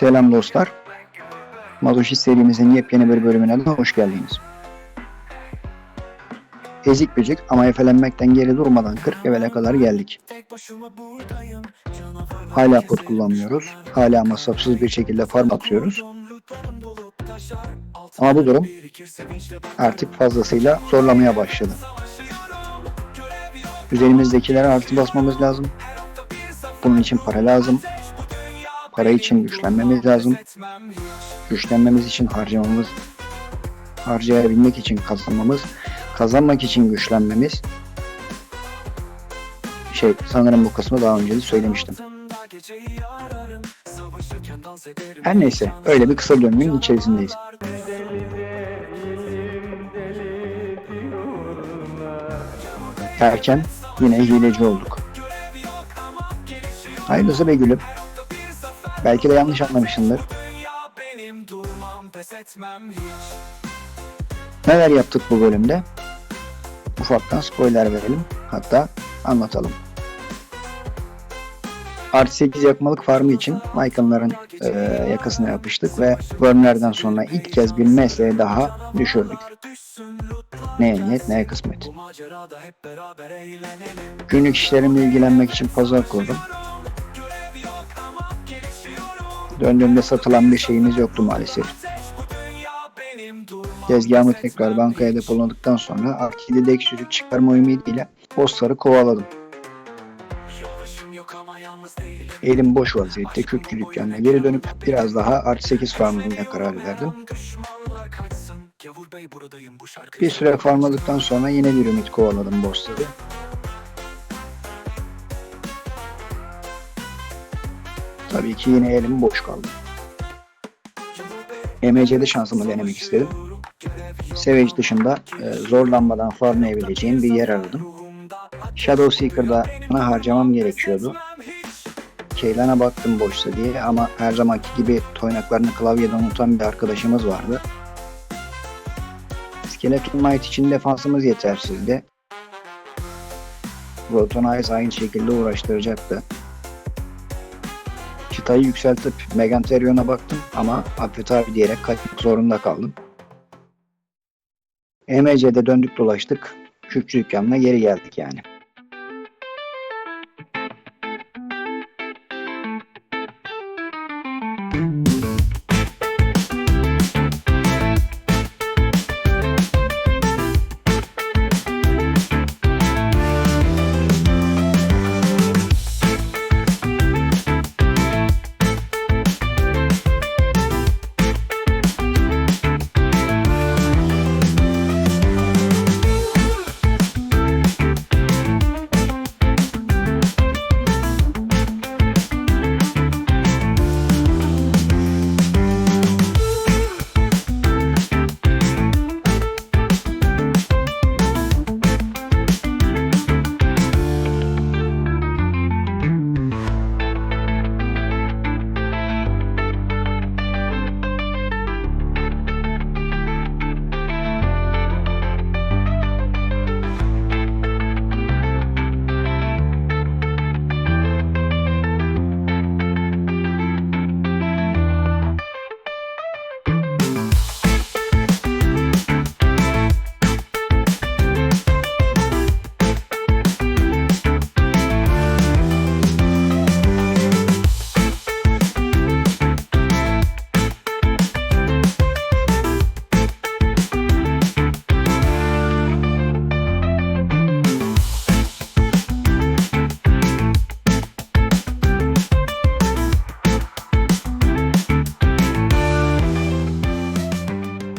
Selam dostlar. Mazoşist serimizin yepyeni bir bölümüne de hoş geldiniz. Ezik bücük ama efelenmekten geri durmadan 40 levele kadar geldik. Hala pot kullanmıyoruz. Hala masrafsız bir şekilde farm atıyoruz. Ama bu durum artık fazlasıyla zorlamaya başladı. Üzerimizdekileri artı basmamız lazım. Bunun için para lazım. Para için güçlenmemiz lazım. Güçlenmemiz için harcamamız, harcayabilmek için kazanmamız, kazanmak için güçlenmemiz. Şey, sanırım bu kısmı daha önce de söylemiştim. Her neyse, öyle bir kısa döngünün içerisindeyiz. Erken yine hileci olduk. Hayırlısı be gülüm. Belki de yanlış anlamışsındır. Neler yaptık bu bölümde? Ufaktan spoiler verelim. Hatta anlatalım. Artı 8 yakmalık farmı için Michael'ların e, yakasına yapıştık ve Werner'den sonra ilk kez bir mesleğe daha düşürdük. Neye niyet neye kısmet. Günlük işlerimle ilgilenmek için pazar kurdum. Döndüğümde satılan bir şeyimiz yoktu maalesef. Tezgahımı tekrar bankaya depoladıktan sonra artı 7'de ek sürü çıkarma ümidiyle bossları kovaladım. Elim boş vaziyette kürkçü dükkanına geri dönüp biraz daha artı 8 farmlamaya karar verdim. Bir süre farmladıktan sonra yine bir ümit kovaladım bossları. Tabii ki yine elim boş kaldı. MC'de şansımı denemek istedim. Savage dışında e, zorlanmadan farmlayabileceğim bir yer aradım. Shadow Seeker'da bana harcamam gerekiyordu. Keylan'a baktım boşsa diye ama her zamanki gibi toynaklarını klavyede unutan bir arkadaşımız vardı. Skeleton Knight için defansımız yetersizdi. Rotom Eyes aynı şekilde uğraştıracaktı. Çıtayı yükseltip Meganterion'a baktım ama Affet abi diyerek kaçmak zorunda kaldım. EMC'de döndük dolaştık. Kürkçü dükkanına geri geldik yani.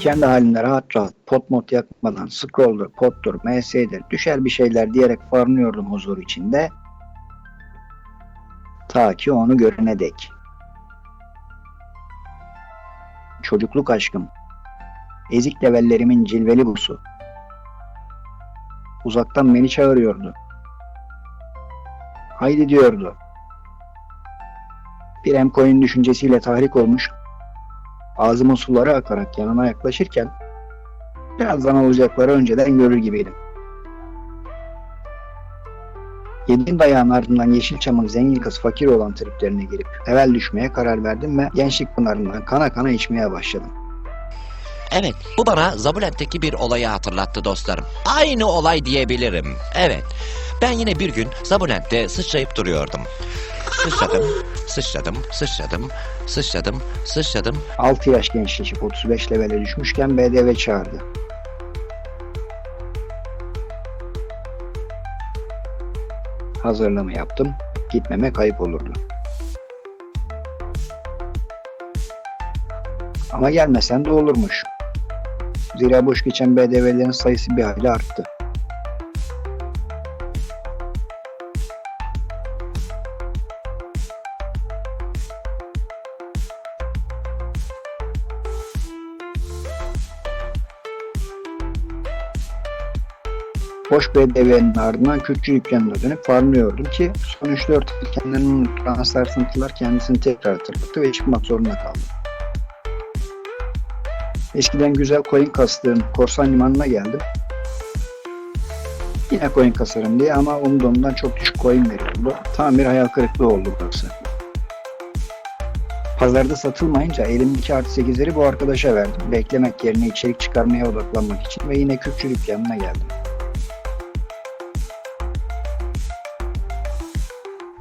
Kendi halinde rahat rahat pot mod yakmadan scroll'dur, pottur, MS'dir, düşer bir şeyler diyerek farmlıyordum huzur içinde. Ta ki onu görene dek. Çocukluk aşkım. Ezik levellerimin cilveli busu. Uzaktan beni çağırıyordu. Haydi diyordu. Bir emcoin düşüncesiyle tahrik olmuş Ağzımın suları akarak yanına yaklaşırken birazdan olacakları önceden görür gibiydim. Yediğim dayağın ardından Yeşilçam'ın zengin kız fakir olan triplerine girip evvel düşmeye karar verdim ve gençlik pınarından kana kana içmeye başladım. Evet, bu bana Zabulent'teki bir olayı hatırlattı dostlarım. Aynı olay diyebilirim. Evet, ben yine bir gün Zabulent'te sıçrayıp duruyordum. Sıçradım, sıçradım, sıçradım, sıçradım, sıçradım. 6 yaş gençleşip 35 levele düşmüşken BDV çağırdı. Hazırlığımı yaptım. Gitmeme kayıp olurdu. Ama gelmesen de olurmuş. Zira boş geçen BDV'lerin sayısı bir hayli arttı. Boş BDV'nin ardından Kürtçü dükkanına dönüp farmlıyordum ki son 3-4 yıl kendilerinin transfer sıkıntılar kendisini tekrar hatırlattı ve çıkmak zorunda kaldım. Eskiden güzel coin kastığım korsan limanına geldim. Yine coin kasarım diye ama umduğumdan çok düşük coin veriyordu. Tam bir hayal kırıklığı oldu burası. Pazarda satılmayınca elimdeki artı 8'leri bu arkadaşa verdim. Beklemek yerine içerik çıkarmaya odaklanmak için ve yine Kürtçü dükkanına geldim.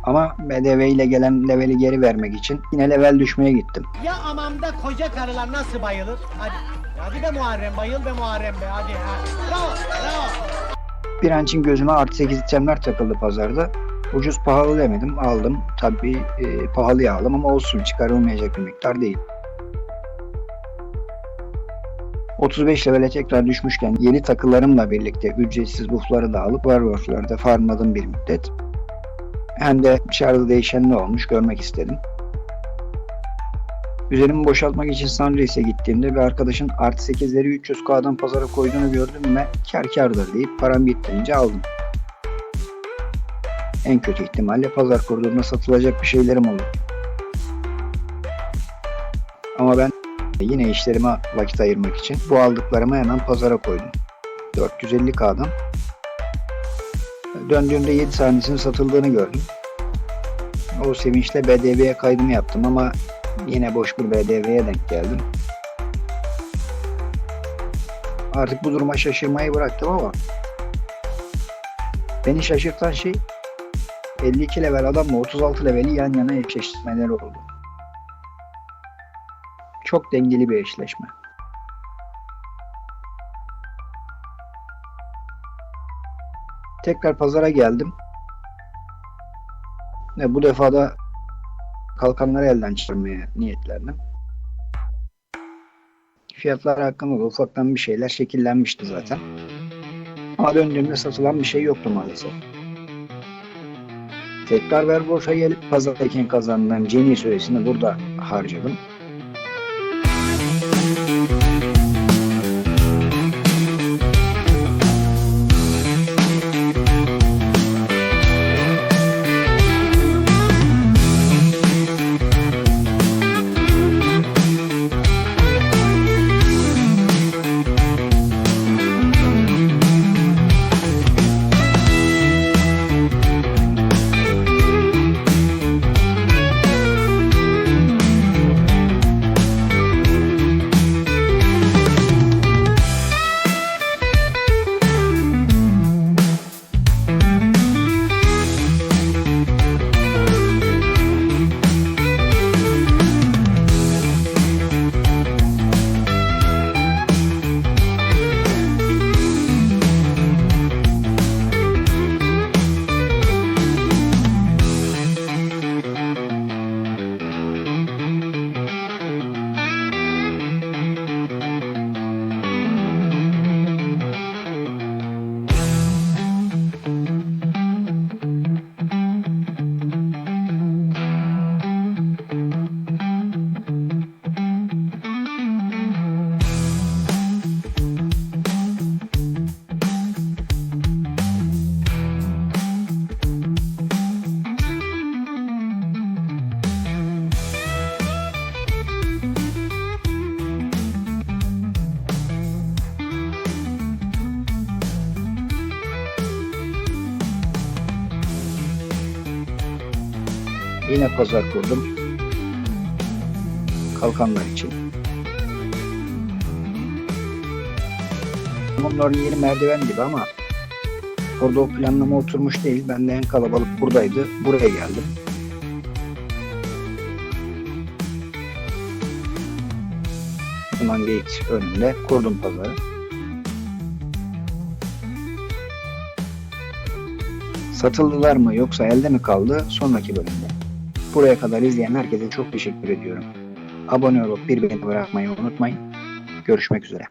Ama BDV ile gelen leveli geri vermek için yine level düşmeye gittim. Ya amamda koca karılar nasıl bayılır? Hadi. Hadi be Muharrem bayıl be Muharrem be hadi. Ha. Bravo bravo. Bir an için gözüme artı 8 itemler takıldı pazarda. Ucuz pahalı demedim aldım. Tabii e, pahalıya aldım ama olsun çıkarılmayacak bir miktar değil. 35 levele tekrar düşmüşken yeni takılarımla birlikte ücretsiz buffları da alıp Warwolf'larda farmladım bir müddet. Hem de dışarıda değişen ne olmuş görmek istedim. Üzerimi boşaltmak için Sunrise'e gittiğimde bir arkadaşın artı 8'leri 300k'dan pazara koyduğunu gördüm ve kar kardır deyip param yettiğince aldım. En kötü ihtimalle pazar kurduğumda satılacak bir şeylerim olur. Ama ben yine işlerime vakit ayırmak için bu aldıklarımı hemen pazara koydum. 450k'dan. Döndüğümde 7 tanesinin satıldığını gördüm. O sevinçle BDV'ye kaydımı yaptım ama yine boş bir BDV'ye denk geldim. Artık bu duruma şaşırmayı bıraktım ama beni şaşırtan şey 52 level adamla 36 leveli yan yana eşleştirmeleri oldu. Çok dengeli bir eşleşme. Tekrar pazara geldim. Ve bu defa da kalkanları elden çıkarmaya niyetlendim. Fiyatlar hakkında da ufaktan bir şeyler şekillenmişti zaten. Ama döndüğümde satılan bir şey yoktu maalesef. Tekrar Werewolf'a gelip pazardayken kazandığım Jenny süresini burada harcadım. Yine pazar kurdum. Kalkanlar için. Bunların yeri merdiven gibi ama orada o planlama oturmuş değil. Ben de en kalabalık buradaydı. Buraya geldim. Liman Gate önünde kurdum pazarı. Satıldılar mı yoksa elde mi kaldı sonraki bölümde. Buraya kadar izleyen herkese çok teşekkür ediyorum. Abone olup bir beğeni bırakmayı unutmayın. Görüşmek üzere.